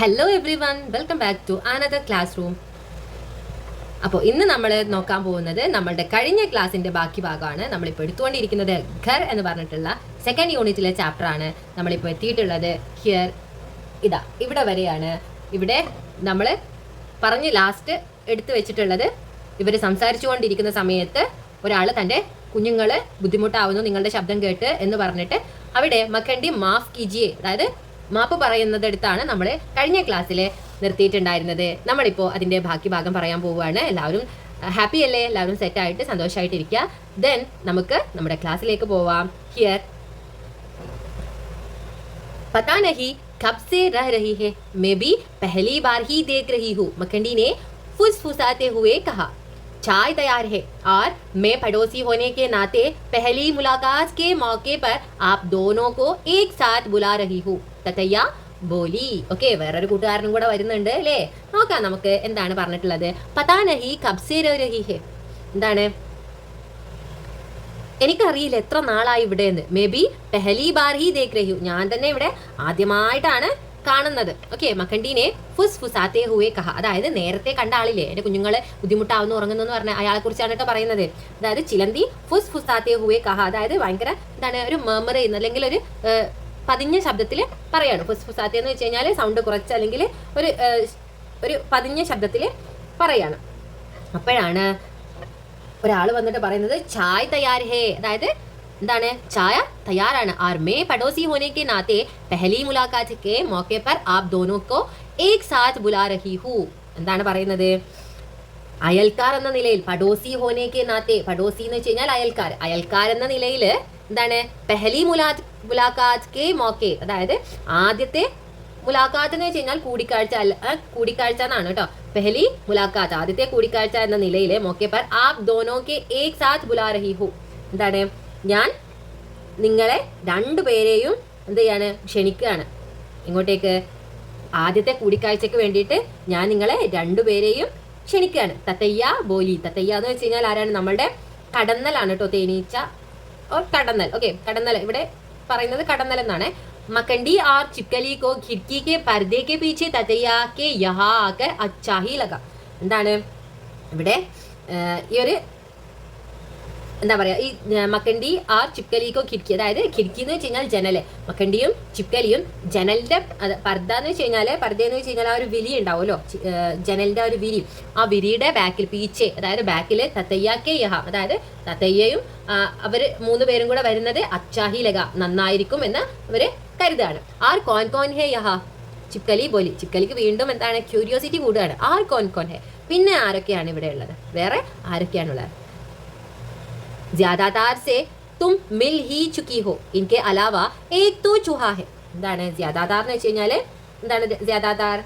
Hello everyone welcome back to another classroom അപ്പോൾ ഇന്ന് നമ്മൾ നോക്കാൻ പോകുന്നത് നമ്മളുടെ കഴിഞ്ഞ ക്ലാസ്സിന്റെ ബാക്കി ഭാഗമാണ്. നമ്മളിപ്പോൾ എടുത്തുകൊണ്ടിരിക്കുന്നത് ഘർ എന്ന് പറഞ്ഞിട്ടുള്ള സെക്കൻഡ് യൂണിറ്റിലെ ചാപ്റ്റർ ആണ്. നമ്മളിപ്പോൾ എത്തിയിട്ടുള്ളത് ഹിയർ ഇതാ ഇവിടെ വരെയാണ്. ഇവിടെ നമ്മൾ പറഞ്ഞ് ലാസ്റ്റ് എടുത്തു വെച്ചിട്ടുള്ളത് ഇവർ സംസാരിച്ചുകൊണ്ടിരിക്കുന്ന സമയത്ത് ഒരാൾ തന്റെ കുഞ്ഞുങ്ങൾ ബുദ്ധിമുട്ടാവുന്നു നിങ്ങളുടെ ശബ്ദം കേട്ട് എന്ന് പറഞ്ഞിട്ട് അവിടെ മക്കണ്ടി മാഫ് കിജിയെ അതായത് മാപ്പ് പറയുന്നതെടുത്താണ് നമ്മൾ കഴിഞ്ഞ ക്ലാസ്സിൽ നിർത്തിയിട്ടുണ്ടായിരുന്നത് നമ്മളിപ്പോൾ അതിൻ്റെ ബാക്കി ഭാഗം പറയാൻ പോവുകയാണ് എല്ലാവരും ഹാപ്പി അല്ലേ എല്ലാവരും സെറ്റായിട്ട് സന്തോഷമായിട്ടിരിക്കുക ദെൻ നമുക്ക് നമ്മുടെ ക്ലാസ്സിലേക്ക് പോവാം ഹിയർ पता नहीं कब से रह रही है मैं भी पहली बार ही देख रही हूँ मखंडी ने फुसफुसाते हुए कहा चाय तैयार है और मैं पड़ोसी होने के नाते पहली मुलाकात के मौके पर आप दोनों को एक साथ बुला रही हूँ തത്തയ്യ ബോലി. ഓക്കെ വേറൊരു കൂട്ടുകാരനും കൂടെ വരുന്നുണ്ട് അല്ലേ? നോക്കാം നമുക്ക് എന്താണ് പറഞ്ഞിട്ടുള്ളത്. പതാനഹി നഹി കബ്സേ രഹി ഹെ എന്താണ്? എനിക്കറിയില്ല എത്ര നാളായി ഇവിടെ എന്ന് മേ ബി പെഹലി ബാർ ഹി ദേഖ് ഞാൻ തന്നെ ഇവിടെ ആദ്യമായിട്ടാണ് കാണുന്നത്. ഓക്കെ മക്കണ്ടീനെ ഫുസ് ഫുസാത്തേ ഹുവേ കഹ. അതായത് നേരത്തെ കണ്ട ആളില്ലേ? എന്റെ കുഞ്ഞുങ്ങളെ ബുദ്ധിമുട്ടാവുന്നു ഉറങ്ങുന്നു എന്ന് പറഞ്ഞ അയാളെ കുറിച്ചാണ് കേട്ടോ പറയുന്നത്. അതായത് ചിലന്തി ഫുസ് ഫുസാത്തേ ഹുവേ കഹ. അതായത് ഭയങ്കര എന്താണ് ഒരു മെമ്മറി അല്ലെങ്കിൽ ഒരു പതിഞ്ഞ ശബ്ദത്തിൽ പറയാണ്. ഫുസ് ഫുസാത്തേ എന്ന് വെച്ച് കഴിഞ്ഞാൽ സൗണ്ട് കുറച്ച് അല്ലെങ്കിൽ ഒരു ഒരു പതിഞ്ഞ ശബ്ദത്തിൽ പറയാണ്. അപ്പോഴാണ് ഒരാൾ വന്നിട്ട് പറയുന്നത് ചായ് തയ്യാർ ഹേ. അതായത് എന്താണ്? ചായ തയ്യാറാണ്. ആർ മേ പടോസി ഹോനെ കെ നാത്തെ പെഹലി മുലാഖാത്ത് കെ മോക്കെ പർ ആപ് ദോനോക്കോ ഏക് സാത്ത് ബുലാ രഹി ഹു. എന്താണ് പറയുന്നത്? അയൽക്കാർ എന്ന നിലയിൽ പടോസി ഹോനേക്ക് നാത്തെ പടോസി എന്ന് വെച്ച് കഴിഞ്ഞാൽ അയൽക്കാർ. അയൽക്കാർ എന്ന നിലയിൽ എന്താണ്? പെഹലി മുലാ മുലാഖാത്ത് കെ മോക്കെ. അതായത് ആദ്യത്തെ മുലാഖാത്ത് എന്ന് വെച്ച് കഴിഞ്ഞാൽ കൂടിക്കാഴ്ച അല്ല കൂടിക്കാഴ്ച എന്നാണ് കേട്ടോ. പെഹലി മുലാഖാത്ത് ആദ്യത്തെ കൂടിക്കാഴ്ച എന്ന നിലയിലെ മോക്കെ പർ ആപ് ദോനോ കെ ഏക് സാത്ത് ബുലാ രഹി ഹു. എന്താണ്? ഞാൻ നിങ്ങളെ രണ്ടുപേരെയും എന്ത് ചെയ്യാണ്? ക്ഷണിക്കുകയാണ്. ഇങ്ങോട്ടേക്ക്. ആദ്യത്തെ കൂടിക്കാഴ്ചക്ക് വേണ്ടിയിട്ട് ഞാൻ നിങ്ങളെ രണ്ടുപേരെയും ക്ഷണിക്കുകയാണ്. തത്തയ്യ ബോലി. തത്തയ്യ എന്ന് വെച്ച് കഴിഞ്ഞാൽ ആരാണ്? നമ്മളുടെ കടന്നലാണ് കേട്ടോ തേനീച്ച ഓ കടന്നൽ. ഓക്കെ കടന്നൽ. ഇവിടെ പറയുന്നത് കടന്നൽ എന്നാണ്. മക്കണ്ടി ആർ ചിക്കലി കോ खिड़की കെ पर्दे കെ पीछे ततैया കെ യഹാ आकर अच्छा ही ലഗ. എന്താണ്? ഇവിടെ ഈ ഒരു എന്താ പറയാ ഈ മക്കണ്ടി ആ ചിപ്കലിക്കോ ഖിഡ്ക്കി അതായത് ഖിഡ്ക്കി എന്ന് വെച്ച് കഴിഞ്ഞാൽ ജനൽ. മക്കണ്ടിയും ചിപ്കലിയും ജനലിന്റെ പർദ്ദ എന്ന് വെച്ച് കഴിഞ്ഞാൽ പർദ്ദ എന്ന് വെച്ച് കഴിഞ്ഞാൽ ആ ഒരു വിരി ഉണ്ടാവുമല്ലോ. ജനലിന്റെ ആ ഒരു വിരി. ആ വിരിയുടെ ബാക്കിൽ പീച്ചെ അതായത് ബാക്കിൽ തത്തയ്യാക്കെ യഹ അതായത് തത്തയ്യയും അവർ മൂന്ന് പേരും കൂടെ വരുന്നത് അച്ചാഹി ലഗ നന്നായിരിക്കും എന്ന് അവർ കരുതാണ് ആർ കോൻ കോൻ ഹേ യഹ? ചിപ്കലി ബോലി ചിപ്കലിക്ക് വീണ്ടും എന്താണ്? ക്യൂരിയോസിറ്റി കൂടുകയാണ്. ആർ കോൻ കോൻ ഹേ. പിന്നെ ആരൊക്കെയാണ് ഇവിടെ ഉള്ളത്? വേറെ ആരൊക്കെയാണുള്ളത് ज्यादातर से तुम मिल ही चुकी हो इनके अलावा एक तो चूहा है എന്താണ് ജ്യാദാതാർ എന്ന് വെച്ച് കഴിഞ്ഞാല് എന്താണ് ജ്യാദാതാർ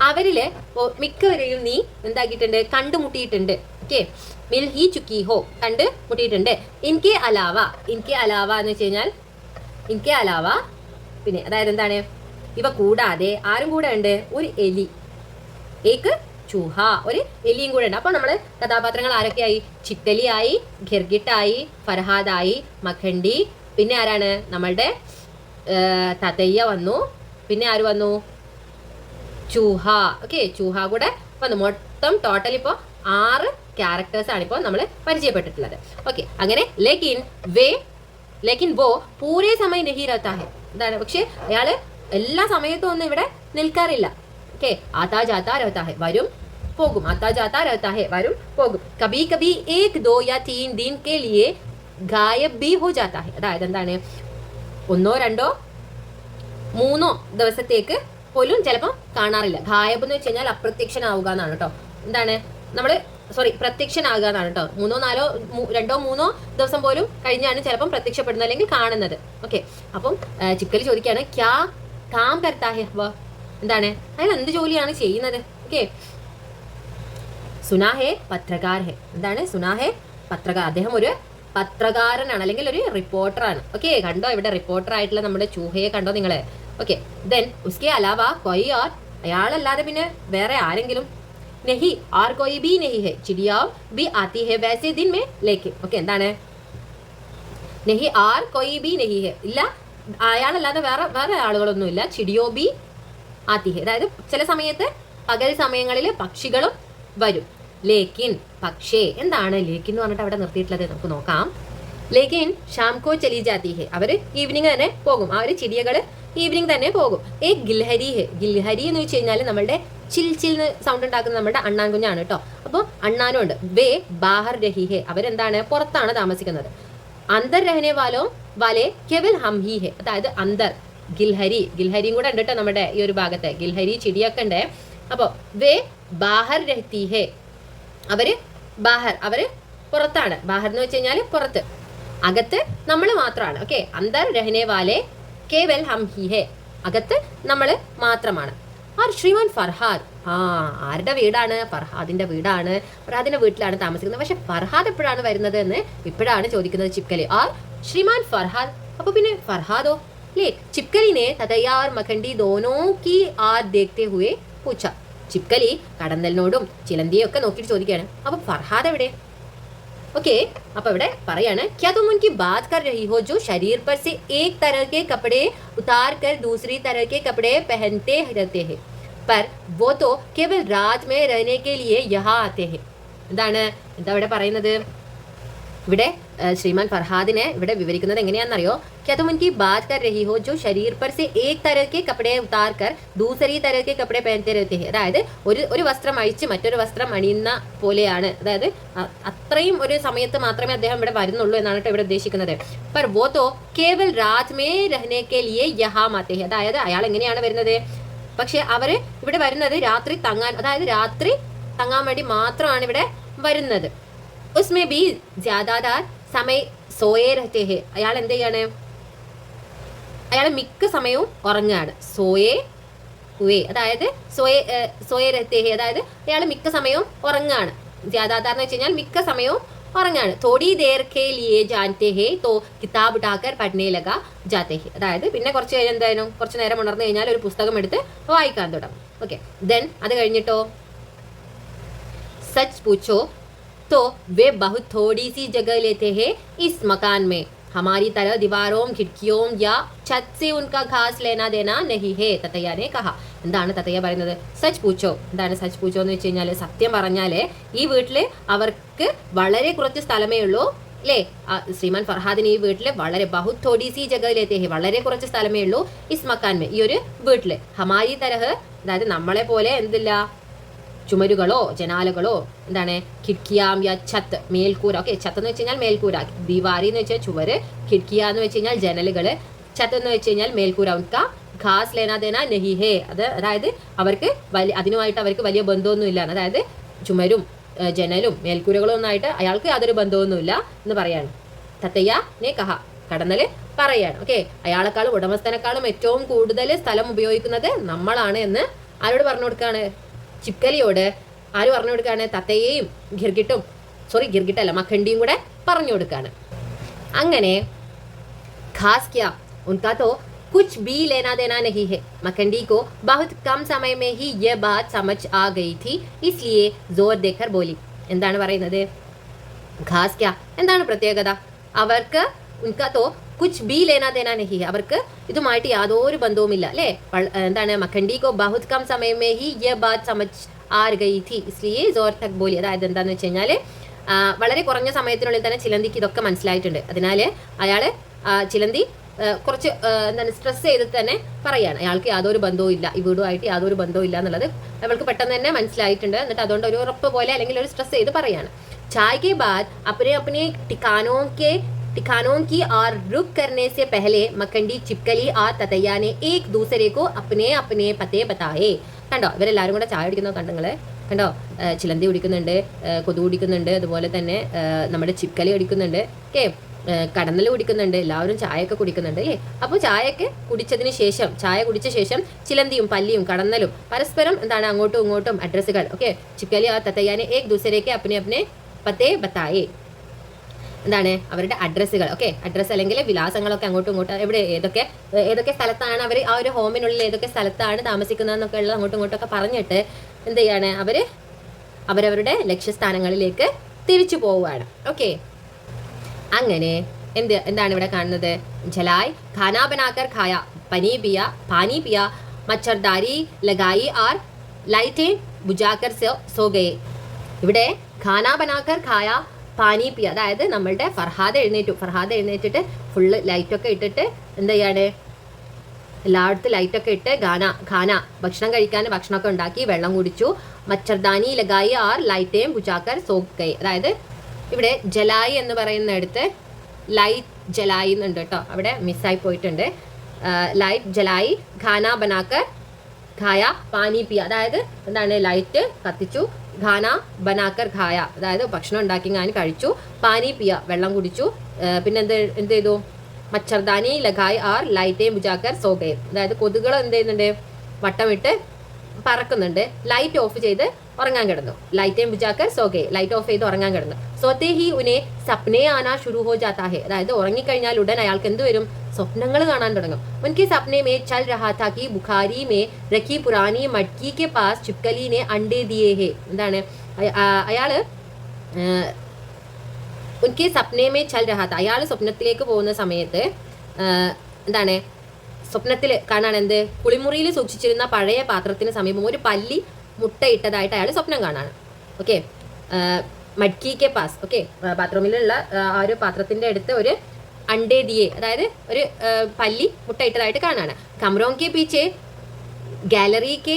അവരില് ഓ- മിക്കവരെയും നീ എന്താക്കിയിട്ടുണ്ട് കണ്ടുമുട്ടിയിട്ടുണ്ട് ഓക്കെ മിൽ ഹി ചുക്കി ഹോ കണ്ട് മുട്ടിയിട്ടുണ്ട് ഇൻകെ അലാവ ഇൻകെ അലാവ എന്ന് വെച്ച് കഴിഞ്ഞാൽ ഇൻകെ അലാവ പിന്നെ അതായത് എന്താണ് ഇവ കൂടാതെ ആരും കൂടെ ഉണ്ട് ഒരു എലി ഏക്ക് ചൂഹ ഒരു എലിയും കൂടെ ഉണ്ട്. അപ്പൊ നമ്മൾ കഥാപാത്രങ്ങൾ ആരൊക്കെയായി? ചിത്തലിയായി ഖിർഗിട്ടായി ഫർഹാദായി മഖണ്ഡി. പിന്നെ ആരാണ്? നമ്മളുടെ തതയ്യ വന്നു. പിന്നെ ആര് വന്നു? ചൂഹ. ഓക്കെ ചൂഹ കൂടെ വന്നു. മൊത്തം ടോട്ടൽ ഇപ്പോ ആറ് ക്യാരക്ടേഴ്സ് ആണ് ഇപ്പോൾ നമ്മൾ പരിചയപ്പെട്ടിട്ടുള്ളത്. ഓക്കെ അങ്ങനെ ലേക്കിൻ വേ ലേക്കിൻ വോ പൂരേ സമയം നഹി എന്താണ്? പക്ഷെ അയാൾ എല്ലാ സമയത്തും ഒന്നും ഇവിടെ നിൽക്കാറില്ല. ഓക്കെ ആത്താ ജാത്താ രഹത്താ ഹെ വരും പോകും. ആത്താ ജാത്താ രഹത്താ ഹെ വരും പോകും. കബി കബി ഏക് ദോ യാ തീൻ ദിൻ കേ ലിയെ ഗായബ് ബി ഹോ ജാത്താ ഹെ. അതായത് എന്താണ്? ഒന്നോ രണ്ടോ മൂന്നോ ദിവസത്തേക്ക് പോലും ചിലപ്പോൾ കാണാറില്ല. ഗായബ് എന്ന് വെച്ച് കഴിഞ്ഞാൽ അപ്രത്യക്ഷനാവുക എന്നാണ് കേട്ടോ. എന്താണ്? നമ്മൾ സോറി പ്രത്യക്ഷനാകുക എന്നാണ് കേട്ടോ. മൂന്നോ നാലോ രണ്ടോ മൂന്നോ ദിവസം പോലും കഴിഞ്ഞാണ് ചിലപ്പം പ്രത്യക്ഷപ്പെടുന്നത് അല്ലെങ്കിൽ കാണുന്നത്. ഓക്കെ അപ്പം ചിക്കൽ ചോദിക്കുകയാണ് ക്യാ കാം കർത്താ ഹെ എന്താണ്? അയാൾ എന്ത് ജോലിയാണ് ചെയ്യുന്നത്? ഓക്കെ സുനാഹെ പത്രകാർ ഹെ എന്താണ് സുനാഹെ പത്രകാർ അദ്ദേഹം ഒരു പത്രകാരനാണ് അല്ലെങ്കിൽ ഒരു റിപ്പോർട്ടറാണ് ഓക്കെ കണ്ടോ? ഇവിടെ റിപ്പോർട്ടർ ആയിട്ടുള്ള നമ്മുടെ ചൂഹയെ കണ്ടോ നിങ്ങൾ? ഓക്കെ ദെൻ ഉസ്കെ അലാവ കൊയ് അയാളല്ലാതെ പിന്നെ വേറെ ആരെങ്കിലും? നെഹി. ആർ കൊയ് ബി നെഹി ഹെ. ചിടിയാവ് ബി ആത്തി ഹെ. വേസെ ദിൻ മേ ലേക്ക്. ഓക്കെ എന്താണ്? നെഹി ആർ കൊയ് ബി നെഹി ഹെ. ഇല്ല അയാളല്ലാതെ വേറെ വേറെ ആളുകളൊന്നുമില്ല. ചിടിയോബി ആത്തിഹെ അതായത് ചില സമയത്ത് പകൽ സമയങ്ങളിൽ പക്ഷികളും വരും. ലേക്കിൻ പക്ഷേ എന്താണ് ലേക്കിൻ എന്ന് പറഞ്ഞിട്ട് അവിടെ നിർത്തിയിട്ടുള്ളത് നമുക്ക് നോക്കാം. ലേക്കിൻ ഷാംകോ ചലി ജാത്തി ഹെ അവർ ഈവനിങ് തന്നെ പോകും. ആ ഒരു ചിടിയകൾ ഈവനിങ് തന്നെ പോകും. ഏ ഗിൽഹരി ഗിൽഹരി എന്ന് വെച്ച് കഴിഞ്ഞാൽ നമ്മളുടെ ചിൽ ചിൽ സൗണ്ട് ഉണ്ടാക്കുന്ന നമ്മുടെ അണ്ണാൻ കുഞ്ഞാണ് കേട്ടോ അപ്പോൾ അണ്ണാനും ഉണ്ട്. വേ ബാഹർ രഹി ഹെ അവരെന്താണ്? പുറത്താണ് താമസിക്കുന്നത്. അന്തർ രഹനെ വാലോ വാലെ കെവൽ ഹം ഹി ഹെ അതായത് അന്തർ. ഗിൽഹരി ഗിൽഹരിയും കൂടെ ഉണ്ട് കേട്ടോ നമ്മുടെ ഈ ഒരു ഭാഗത്ത്. ഗിൽഹരി ചിടിയൊക്കെ ഉണ്ട്. അപ്പോൾ വേ ബാഹർ രഹത്തി ഹേ അവർ ബാഹർ അവർ പുറത്താണ്. ബാഹർ എന്ന് വെച്ച് കഴിഞ്ഞാൽ പുറത്ത്. അകത്ത് നമ്മൾ മാത്രമാണ് ഓക്കെ അന്തർ രഹനെ വാലെ കേവൽ ഹം ഹി ഹെ. അകത്ത് നമ്മൾ മാത്രമാണ്. ആർ ശ്രീമാൻ ഫർഹാദ്. ആ ആരുടെ വീടാണ്? ഫർഹാദിന്റെ വീടാണ്. ഫർഹാദിന്റെ വീട്ടിലാണ് താമസിക്കുന്നത്. പക്ഷെ ഫർഹാദ് എപ്പോഴാണ് വരുന്നത് എന്ന് ഇപ്പോഴാണ് ചോദിക്കുന്നത് ചിപ്കലി. ആർ ശ്രീമാൻ ഫർഹാദ്. അപ്പൊ പിന്നെ ഫർഹാദോ? ലേ ചിപ്കലിനെ തതയാർ മഖണ്ഡി ദോനോ കി ആർ ദേഖ്തെ ഹുവേ പൂച്ച ചിപ്കലി കടന്നലിനോടും ചിലന്തിയും ഒക്കെ നോക്കിയിട്ട് ചോദിക്കുകയാണ് അപ്പൊ ഫർഹാദ് എവിടെ ओके अब ഇവിടെ പറയാണ് क्या तुम उनकी बात कर रही हो जो शरीर पर से एक तरह के कपड़े उतार कर दूसरी तरह के कपड़े पहनते रहते हैं पर वो तो केवल रात में रहने के लिए यहाँ आते हैं എന്താണ് എന്താ ഇവിടെ പറയുന്നത് ഇവിടെ ഏഹ്, ശ്രീമാൻ ഫർഹാദിനെ ഇവിടെ വിവരിക്കുന്നത് എങ്ങനെയാണെന്നറിയോ क्या तुम उनकी बात कर रही हो जो शरीर पर से एक तरह के कपड़े उतार कर दूसरी तरह के कपड़े पहनते रहते हैं അതായത് ഒരു ഒരു വസ്ത്രം അഴിച്ച് മറ്റൊരു വസ്ത്രം അണിയുന്ന പോലെയാണ് അതായത് അ- അത്രയും ഒരു സമയത്ത് മാത്രമേ അദ്ദേഹം ഇവിടെ വരുന്നുള്ളൂ എന്നാണ് കേട്ടോ ഇവിടെ ഉദ്ദേശിക്കുന്നത് पर वो तो केवल रात में रहने के लिए यहाँ आते हैं അതായത് അയാൾ എങ്ങനെയാണ് വരുന്നത് പക്ഷെ അവര് ഇവിടെ വരുന്നത് രാത്രി തങ്ങാൻ അതായത് രാത്രി തങ്ങാൻ വേണ്ടി മാത്രമാണ് ഇവിടെ വരുന്നത് ഉസ്മേ ബി ജ്യാദാദാർ സമയ സോയേ रहते അയാൾ എന്ത് ചെയ്യാണ് അയാൾ മിക്ക സമയവും ഉറങ്ങുകയാണ് സോയേ ഉവേ അതായത് सोए रहते രഹത്തേഹെ അതായത് അയാൾ മിക്ക സമയവും ഉറങ്ങുകയാണ് ജ്യാദാദാർ എന്ന് വെച്ച് കഴിഞ്ഞാൽ മിക്ക സമയവും ഉറങ്ങാണ് തൊടി ദേർക്കെ ലിയെ ജാൻത്തെ ഹേ തോ കിതാബ് ഉണ്ടാക്കർ പഠനേ ലഗ ജാത്തെ ഹേ അതായത് പിന്നെ കുറച്ച് കഴിഞ്ഞ് എന്തായാലും? കുറച്ച് നേരം ഉണർന്നു കഴിഞ്ഞാൽ ഒരു പുസ്തകം എടുത്ത് വായിക്കാൻ തുടങ്ങും. ഓക്കെ ദെൻ അത് കഴിഞ്ഞിട്ടോ? സച്ച് പൂച്ചോ तो वे बहुत थोड़ी सी जगह लेते हैं इस मकान में हमारी तरह दीवारों खिड़कियों या छत से उनका घास लेना देना नहीं है തത്തയ്യ ने कहा എന്താണ് തത്തയ്യ പറയുന്നത് സച്ച് പൂച്ചോ എന്താണ് സച്ച് പൂച്ചോ എന്ന് വെച്ച് കഴിഞ്ഞാൽ സത്യം പറഞ്ഞാല് ഈ വീട്ടില് അവർക്ക് വളരെ കുറച്ച് സ്ഥലമേ ഉള്ളൂ അല്ലേ ആ ശ്രീമാൻ ഫർഹാദിന് ഈ വീട്ടില് വളരെ ബഹുത് തോടി സി ജഗയിലെത്തേ വളരെ കുറച്ച് സ്ഥലമേ ഉള്ളൂ ഇസ് മക്കാൻ മേ ഈ ഒരു വീട്ടില് ഹമാരി തരഹ് അതായത് നമ്മളെ പോലെ എന്തില്ല ചുമരുകളോ ജനാലുകളോ എന്താണ് കിഡ്കിയാം യാ ഛത്ത് മേൽക്കൂര. ഓക്കെ ഛത്ത് എന്ന് വെച്ച് കഴിഞ്ഞാൽ മേൽക്കൂര. ദിവാരി എന്ന് വെച്ചാൽ ചുവര് കിഡ്കിയ എന്ന് വെച്ച് കഴിഞ്ഞാൽ ജനലുകൾ. ഛത്ത് എന്ന് വെച്ച് കഴിഞ്ഞാൽ മേൽക്കൂര. ഘാസ് ലേനാ ദേന നഹി ഹേ. അത് അതായത് അവർക്ക് വലിയ അതിനുമായിട്ട് അവർക്ക് വലിയ ബന്ധമൊന്നും ഇല്ല അതായത് ചുമരും ജനലും മേൽക്കൂരകളും ഒന്നായിട്ട് അയാൾക്ക് യാതൊരു ബന്ധമൊന്നുമില്ല എന്ന് പറയാണ്. തത്തയ്യ നേ കഹ കടന്നൽ പറയാണ്. ഓക്കെ അയാളെക്കാളും ഉടമസ്ഥനെക്കാളും ഏറ്റവും കൂടുതൽ സ്ഥലം ഉപയോഗിക്കുന്നത് നമ്മളാണ് എന്ന് ആരോട് പറഞ്ഞു കൊടുക്കാണ്? ചിപ്കലിയോട് ആര് പറഞ്ഞു കൊടുക്കാണ് തത്തയെയും ഗിർഗിട്ടും സോറി ഗിർഗിട്ടല്ല മഖണ്ടിയും കൂടെ പറഞ്ഞു കൊടുക്കാണ് അങ്ങനെ खास क्या उनका तो कुछ भी लेना देना नहीं है मखंडी को बहुत कम समय में ही यह बात समझ आ गई थी इसलिए जोर देकर बोली എന്താണ് പറയുന്നത് ഖാസ് ക്യാ എന്താണ് പ്രത്യേകത അവർക്ക് ഉൻകാ തോ കുച്ച് ബി ലേനാ ദേനാ നഹി അവർക്ക് ഇതുമായിട്ട് യാതൊരു ബന്ധവുമില്ല അല്ലേ എന്താണ് മഖണ്ഡി കോ ബഹുത് കം സമയമേ ഹി യ ബാത് സമജ് ആർ ഗൈ തി ഇസ്ലിയെ ജോർ തക് ബോലി അതായത് എന്താന്ന് വെച്ച് കഴിഞ്ഞാൽ വളരെ കുറഞ്ഞ സമയത്തിനുള്ളിൽ തന്നെ ചിലന്തിക്ക് ഇതൊക്കെ മനസ്സിലായിട്ടുണ്ട് അതിനാൽ അയാൾ ചിലന്തി കുറച്ച് എന്താണ് സ്ട്രെസ് ചെയ്ത് തന്നെ പറയാണ് അയാൾക്ക് യാതൊരു ബന്ധവും ഇല്ല। ഈ വീടുമായിട്ട് യാതൊരു ബന്ധവും ഇല്ല എന്നുള്ളത് അവൾക്ക് പെട്ടെന്ന് തന്നെ മനസ്സിലായിട്ടുണ്ട്। എന്നിട്ട് അതുകൊണ്ട് ഒരു ഉറപ്പ് പോലെ അല്ലെങ്കിൽ ഒരു സ്ട്രെസ് ചെയ്ത് പറയാണ് ചായ്ക്ക് ബാദ് അപ്പനെ അപ്പനെ ടിക്കാനോക്കെ ठिकानों की और रुक करने से पहले मखंडी चिपकली और ततैया ने एक दूसरे को अपने अपने पते बताए കണ്ടോ ഇവരെല്ലാവരും കൂടെ ചായ കുടിക്കുന്നത് കണ്ടോ നിങ്ങള് കണ്ടോ ഏ, ചിലന്തി കുടിക്കുന്നുണ്ട് ഏ, കൊതു കുടിക്കുന്നുണ്ട് അതുപോലെ തന്നെ ഏ, നമ്മുടെ ചിക്കലി കുടിക്കുന്നുണ്ട് ഓക്കെ കടന്നൽ കുടിക്കുന്നുണ്ട് എല്ലാവരും ചായയൊക്കെ കുടിക്കുന്നുണ്ട് ഏ അപ്പോൾ ചായയൊക്കെ കുടിച്ചതിന് ശേഷം ചായ കുടിച്ച ശേഷം ചിലന്തിയും പല്ലിയും കടന്നലും പരസ്പരം എന്താണ് അങ്ങോട്ടും ഇങ്ങോട്ടും അഡ്രസ്സുകൾ ഓക്കെ ചിക്കലി ആ തത്തയ്യാനെ ഏക് ദൂസരേക്ക് അപ്പനെ അപ്പനെ പത്തേ ബത്തായേ എന്താണ് അവരുടെ അഡ്രസ്സുകൾ ഓക്കെ അഡ്രസ്സ് അല്ലെങ്കിൽ വിലാസങ്ങളൊക്കെ അങ്ങോട്ടും ഇങ്ങോട്ടും എവിടെ ഏതൊക്കെ ഏതൊക്കെ സ്ഥലത്താണ് അവർ ആ ഒരു ഹോമിനുള്ളിൽ ഏതൊക്കെ സ്ഥലത്താണ് താമസിക്കുന്നതെന്നൊക്കെ ഉള്ളത് അങ്ങോട്ടും ഇങ്ങോട്ടും ഒക്കെ പറഞ്ഞിട്ട് എന്ത് ചെയ്യാണ് അവർ അവരവരുടെ ലക്ഷ്യസ്ഥാനങ്ങളിലേക്ക് തിരിച്ചു പോവുകയാണ് ഓക്കെ അങ്ങനെ എന്ത് എന്താണ് ഇവിടെ കാണുന്നത്? ജലായ് ഖാനാബനാകർ ഖായ പനീപിയ പാനീപിയ മച്ചർദാരി ലഗായി ആർ ലൈറ്റേ ബുജാക്കർ സോ സോഗയെ. ഇവിടെ ഖാനാബനാകർ ഖായ പാനി പിയ അതായത് നമ്മളുടെ ഫർഹാദ് എഴുന്നേറ്റു. ഫർഹാദ് എഴുന്നേറ്റിട്ട് ഫുള്ള് ലൈറ്റൊക്കെ ഇട്ടിട്ട് എന്താ ചെയ്യാണ്? എല്ലായിടത്തും ലൈറ്റൊക്കെ ഇട്ട് ഖാന ഖാന ഭക്ഷണം കഴിക്കാൻ ഭക്ഷണമൊക്കെ ഉണ്ടാക്കി വെള്ളം കുടിച്ചു. മച്ചർദാനി ലഗായി ആർ ലൈറ്റേം ബുജാക്കർ സോക്കൈ അതായത് ഇവിടെ ജലായി എന്ന് പറയുന്നിടത്ത് ലൈറ്റ് ജലായി എന്നുണ്ട് കേട്ടോ. അവിടെ മിസ്സായി പോയിട്ടുണ്ട്. ലൈറ്റ് ജലായി ഖാന ബനാക്കർ ഖായ പാനി പിയ അതായത് എന്താണ്? ലൈറ്റ് കത്തിച്ചു. ഖാന ബനാക്കർ ഖായ അതായത് ഭക്ഷണം ഉണ്ടാക്കി ഞാൻ കഴിച്ചു. പാനി പിയ വെള്ളം കുടിച്ചു. പിന്നെ എന്ത് എന്ത് ചെയ്തു? മച്ചർദാനി ലഖായ് ആർ ലൈറ്റേ ബുജാക്കർ സോഗയും അതായത് കൊതുകുകൾ എന്ത് ചെയ്യുന്നുണ്ട്? വട്ടമിട്ട് പറക്കുന്നുണ്ട്. ലൈറ്റ് ഓഫ് ചെയ്ത് ഉറങ്ങാൻ കിടന്നു. ലൈറ്റേം ബുജാക്കർ സോകെ ലൈറ്റ് ഓഫ് ചെയ്ത് ഉറങ്ങാൻ കിടന്നു. സോത്തെ ഹി ഉനെ സപ്നെ ആന ഷുരു ഹോ ജാത്താഹെ അതായത് ഉറങ്ങിക്കഴിഞ്ഞാൽ ഉടൻ അയാൾക്ക് എന്ത് വരും? സ്വപ്നങ്ങൾ കാണാൻ തുടങ്ങും. ഉൻകി സപ്നെ മേ ചൽ രഹാ കി ബുഖാരി മേ റഖി പുറാനി മട്ക്കി കെ പാസ് ചിപ്കലീനെ അണ്ടേ ദിയേ ഹെ. എന്താണ്? അയാൾ ഉൻകെ സപ്നേമേ ചൽ രഹാത്ത അയാൾ സ്വപ്നത്തിലേക്ക് പോകുന്ന സമയത്ത് എന്താണ്? സ്വപ്നത്തിൽ കാണാൻ എന്ത്? കുളിമുറിയിൽ സൂക്ഷിച്ചിരുന്ന പഴയ പാത്രത്തിന് സമീപം ഒരു പല്ലി മുട്ടയിട്ടതായിട്ട് അയാൾ സ്വപ്നം കാണാണ്. ഓക്കെ മഡ്കി കെ പാസ് ഓക്കെ ബാത്റൂമിലുള്ള ആ ഒരു പാത്രത്തിന്റെ അടുത്ത് ഒരു അണ്ടേ ദിയെ അതായത് ഒരു പല്ലി മുട്ടയിട്ടതായിട്ട് കാണാണ്. കമറോങ് കെ പീച്ചെ ഗാലറി കെ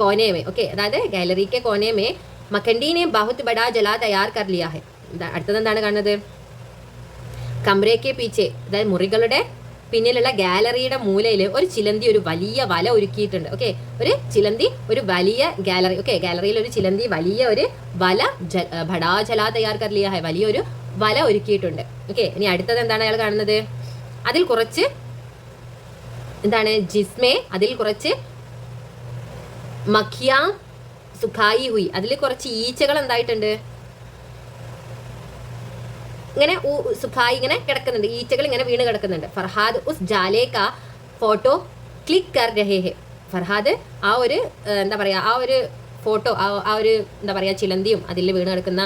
കോനേമേ ഓക്കെ അതായത് ഗാലറി കെ കോനേമേ മക്കണ്ടീനെ ബഹുത് ബഡാ ജലാ തയ്യാർ കർലിയാഹെ അടുത്തത് എന്താണ് കാണുന്നത്? കമറേ കെ പീച്ചെ അതായത് മുറികളുടെ പിന്നിലുള്ള ഗാലറിയുടെ മൂലയിൽ ഒരു ചിലന്തി ഒരു വലിയ വല ഒരുക്കിയിട്ടുണ്ട്. ഓക്കെ ഒരു ചിലന്തി ഒരു വലിയ ഗാലറി. ഓക്കെ ഗാലറിയിൽ ഒരു ചിലന്തി വലിയ ഒരു വല ജ- അ, ബഡാ ജല തയ്യാർ കർ ലിയാ വലിയൊരു വല ഒരുക്കിയിട്ടുണ്ട്. ഓക്കെ ഇനി അടുത്തത് എന്താണ് അയാൾ കാണുന്നത്? അതിൽ കുറച്ച് എന്താണ്? ജിസ്മേ അതിൽ കുറച്ച് മഖിയ സുഖായി ഹുയി. അതിൽ കുറച്ച് ഈച്ചകൾ എന്തായിട്ടുണ്ട്? ഇങ്ങനെ സുഖായി ഇങ്ങനെ കിടക്കുന്നുണ്ട്. ഈച്ചകൾ ഇങ്ങനെ വീണ് കിടക്കുന്നുണ്ട്. ഫർഹാദ് ഉസ് ജാലേക്ക ഫോട്ടോ ക്ലിക്ക് കർ രഹേ ഹെ. ഫർഹാദ് ആ ഒരു എന്താ പറയാ ആ ഒരു ഫോട്ടോ ആ ഒരു എന്താ പറയാ ചിലന്തിയും അതിൽ വീണ് കിടക്കുന്ന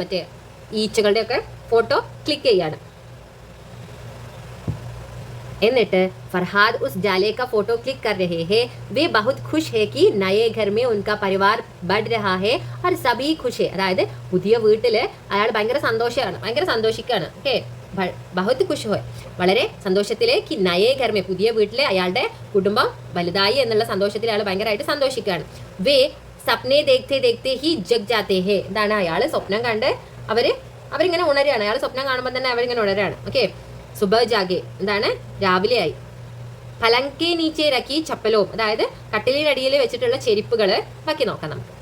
മറ്റേ ഈച്ചകളുടെയൊക്കെ ഫോട്ടോ ക്ലിക്ക് ചെയ്യാണ്. എന്നിട്ട് ഫർഹാദ് ഉസ് ജാലെ का फोटो क्लिक कर रहे हैं वे बहुत खुश है कि नए घर में उनका परिवार बढ़ रहा है और सभी खुश है അതായത് പുതിയ വീട്ടില് അയാൾ ഭയങ്കര സന്തോഷമാണ് ഭയങ്കര സന്തോഷിക്കുകയാണ് ഓക്കെ ബഹുത് ഖുഷ് ഹോയ് വളരെ സന്തോഷത്തിലെ കി നയേ ഘർമേ പുതിയ വീട്ടിലെ അയാളുടെ കുടുംബം വലുതായി എന്നുള്ള സന്തോഷത്തിൽ അയാൾ ഭയങ്കരമായിട്ട് സന്തോഷിക്കുകയാണ് വേ സപ്നെ ദേഖത്തെ ദേഖത്തെ ഹി ജഗ് ജാത്തെ ഹേ എന്താണ് അയാൾ സ്വപ്നം കണ്ട് അവര് അവരിങ്ങനെ ഉണരുകയാണ് അയാൾ സ്വപ്നം കാണുമ്പോൾ തന്നെ അവരിങ്ങനെ ഉണരുകയാണ് ഓക്കെ സുബ ജാഗെ എന്താണ്? രാവിലെയായി. പലങ്കെ നീച്ചെ രക്കി ചപ്പലോം. അതായത് കട്ടിലിനടിയിൽ വെച്ചിട്ടുള്ള ചെരിപ്പുകൾ ബാക്കി നോക്കാം നമുക്ക്.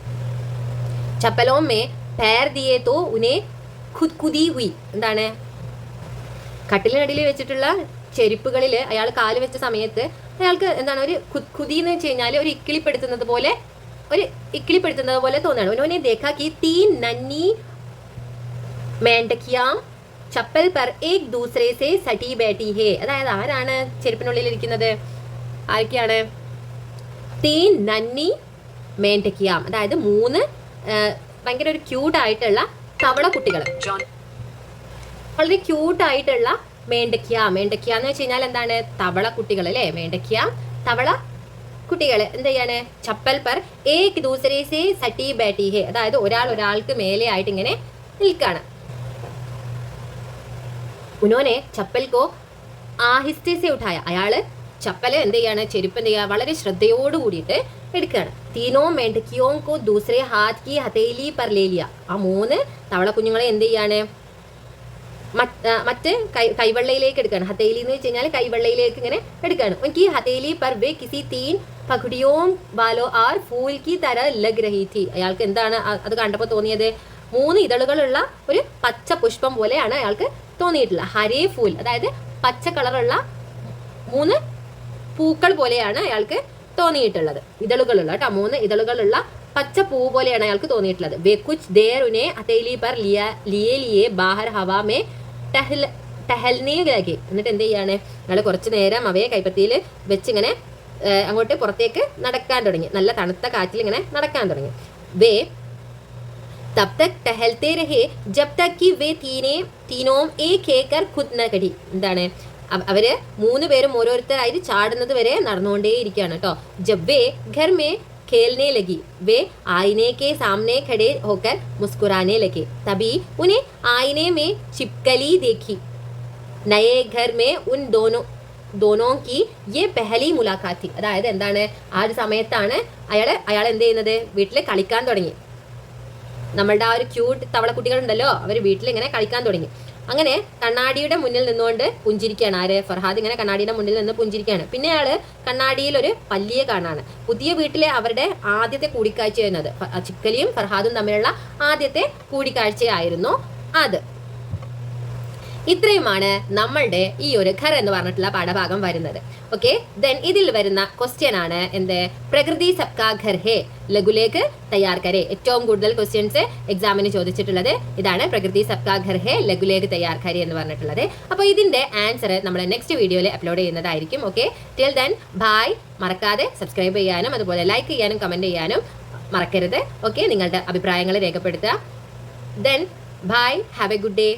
ചപ്പലോം മേ പേർ ദിയേ തോ ഉനെ ഖുദ്കുദി ഹുയി. എന്താണ്? കട്ടിലിനടിയിൽ വെച്ചിട്ടുള്ള ചെരുപ്പുകളിൽ അയാൾ കാൽ വെച്ച സമയത്ത് അയാൾക്ക് എന്താണ് ഒരു ഖുദ്കുതി എന്ന് വെച്ച് കഴിഞ്ഞാൽ ഒരു ഇക്കിളിപ്പെടുത്തുന്നത് പോലെ ഒരു ഇക്കിളിപ്പെടുത്തുന്നത് പോലെ തോന്നുകയാണ്. ഉനോനെ ദേഖാ കി തീൻ നന്നി മേണ്ടക്കിയാം ചപ്പൽ പർ ഏക് ദൂസരെ സേ സട്ടി ബേട്ടി ഹേ. അതായത് ആരാണ് ചെരുപ്പിനുള്ളിൽ ഇരിക്കുന്നത് ആരൊക്കെയാണ്? തീൻ നന്നി മേണ്ടക്കിയാം. അതായത് മൂന്ന് ഭയങ്കര ഒരു ക്യൂട്ടായിട്ടുള്ള തവള കുട്ടികൾ വളരെ ക്യൂട്ട് ആയിട്ടുള്ള മേണ്ടക്കിയ. മേണ്ടക്കിയ എന്ന് വെച്ച് കഴിഞ്ഞാൽ എന്താണ്? തവള കുട്ടികൾ അല്ലേ? മേണ്ടക്കിയ തവള കുട്ടികൾ എന്ത് ചെയ്യാണ്? ചപ്പൽ പർ ഏക് ദൂസരേ സേ സട്ടി ബാറ്റി ഹേ. അതായത് ഒരാൾ ഒരാൾക്ക് മേലെ ആയിട്ട് ഇങ്ങനെ നിൽക്കാണ്. ഉനോനെ ചപ്പൽക്കോ കോ ആഹിസ്തെ സെ ഉഠായ. അയാൾ ചപ്പൽ എന്ത് ചെയ്യാണ്? ചെരുപ്പ് എന്ത് ചെയ്യുക വളരെ ശ്രദ്ധയോട് കൂടിയിട്ട് എടുക്കുകയാണ്. തീനോ മെണ്ടക്കിയോം കോ ദൂസരെ ഹാത്ത് കി ഹതേലി പർലേലിയ. ആ മൂന്ന് തവള കുഞ്ഞുങ്ങളെ എന്ത് ചെയ്യാണ്? മറ്റ് കൈ കൈവെള്ളയിലേക്ക് എടുക്കുകയാണ്. ഹതേലി എന്ന് വെച്ച് കഴിഞ്ഞാൽ കൈവെള്ളയിലേക്ക് ഇങ്ങനെ എടുക്കുകയാണ്. എനിക്ക് ഹതേലി പർ വേ കിസി തീൻ പകുടിയോം ബാലോ ആർ ഫൂൽ കി തര ലഗ് അയാൾക്ക് എന്താണ് അത് കണ്ടപ്പോൾ തോന്നിയത്? മൂന്ന് ഇതളുകളുള്ള ഒരു പച്ച പുഷ്പം പോലെയാണ് അയാൾക്ക് തോന്നിയിട്ടുള്ളത് ഹരേ ഫൂൽ അതായത് പച്ച കളറുള്ള മൂന്ന് പൂക്കൾ പോലെയാണ് അയാൾക്ക് തോന്നിയിട്ടുള്ളത്. ഇതളുകളുള്ള കേട്ടോ മൂന്ന് ഇതളുകളുള്ള പച്ച പൂ പോലെയാണ് അയാൾക്ക് തോന്നിയിട്ടുള്ളത്. വെക്കുച്ച് കുച്ച് അതേലി പർ ലിയ ലിയേ ലിയെ ബാഹർ ഹവാമേ ടെഹൽ ടഹൽ ടഹൽനെ ലഗെ എന്നിട്ട് എന്ത് ചെയ്യാണ്? അയാൾ കുറച്ച് നേരം അവയെ കൈപ്പത്തിയിൽ വെച്ചിങ്ങനെ അങ്ങോട്ട് പുറത്തേക്ക് നടക്കാൻ തുടങ്ങി. നല്ല തണുത്ത കാറ്റിൽ ഇങ്ങനെ നടക്കാൻ തുടങ്ങി. വേ तब तक टहलते रहे जब तक कि വേ തീനെ തീനോം ഏ കേക്കർ കുദ്ന കടി എന്താണ്? അവർ മൂന്ന് പേരും ഓരോരുത്തരായിട്ട് ചാടുന്നത് വരെ നടന്നുകൊണ്ടേയിരിക്കുകയാണ് കേട്ടോ. ജബ്ബേ ഘർ മേ खेलने लगी वे आईने के सामने खड़े होकर मुस्कुराने लगे तभी उन्हें आईने में छिपकली देखी। നയേ ഘർ മേ ഉൻ ദോനോ ദോനോക്ക് യേ പെഹലി മുലാഖാത്തി അതായത് എന്താണ്? ആ ഒരു സമയത്താണ് അയാൾ അയാൾ എന്ത് ചെയ്യുന്നത്? വീട്ടിൽ കളിക്കാൻ തുടങ്ങി. നമ്മളുടെ ആ ഒരു ക്യൂട്ട് തവളക്കുട്ടികൾ ഉണ്ടല്ലോ അവർ വീട്ടിൽ ഇങ്ങനെ കളിക്കാൻ തുടങ്ങി. അങ്ങനെ കണ്ണാടിയുടെ മുന്നിൽ നിന്നുകൊണ്ട് പുഞ്ചിരിക്കുകയാണ്. ആര്? ഫർഹാദ് ഇങ്ങനെ കണ്ണാടിയുടെ മുന്നിൽ നിന്ന് പുഞ്ചിരിക്കുകയാണ്. പിന്നെ ആൾ കണ്ണാടിയിൽ ഒരു പല്ലിയെ കാണാണ്. പുതിയ വീട്ടിലെ അവരുടെ ആദ്യത്തെ കൂടിക്കാഴ്ച എന്നത്. ചിക്കലിയും ഫർഹാദും തമ്മിലുള്ള ആദ്യത്തെ കൂടിക്കാഴ്ചയായിരുന്നു അത്. ഇത്രയുമാണ് നമ്മളുടെ ഈ ഒരു ഖര എന്ന് പറഞ്ഞിട്ടുള്ള പാഠഭാഗം വരുന്നത്. ഓക്കെ ദെൻ ഇതിൽ വരുന്ന ക്വസ്റ്റ്യൻ ആണ് എന്ത്? പ്രകൃതി സബ്കാ ഘർ ഹേ. ലഘുലേക്ക് തയ്യാർ കരെ. ഏറ്റവും കൂടുതൽ ക്വസ്റ്റ്യൻസ് എക്സാമിന് ചോദിച്ചിട്ടുള്ളത് ഇതാണ് പ്രകൃതി സബ്കാ ഘർ ഹേ ലഘുലേക്ക് തയ്യാർ കരെ എന്ന് പറഞ്ഞിട്ടുള്ളത്. അപ്പോൾ ഇതിന്റെ ആൻസർ നമ്മൾ നെക്സ്റ്റ് വീഡിയോയിൽ അപ്ലോഡ് ചെയ്യുന്നതായിരിക്കും. ഓക്കെ ടിൽ ദെൻ ബായ് മറക്കാതെ സബ്സ്ക്രൈബ് ചെയ്യാനും അതുപോലെ ലൈക്ക് ചെയ്യാനും കമന്റ് ചെയ്യാനും മറക്കരുത്. ഓക്കെ നിങ്ങളുടെ അഭിപ്രായങ്ങൾ രേഖപ്പെടുത്തുക. Then bye have a good day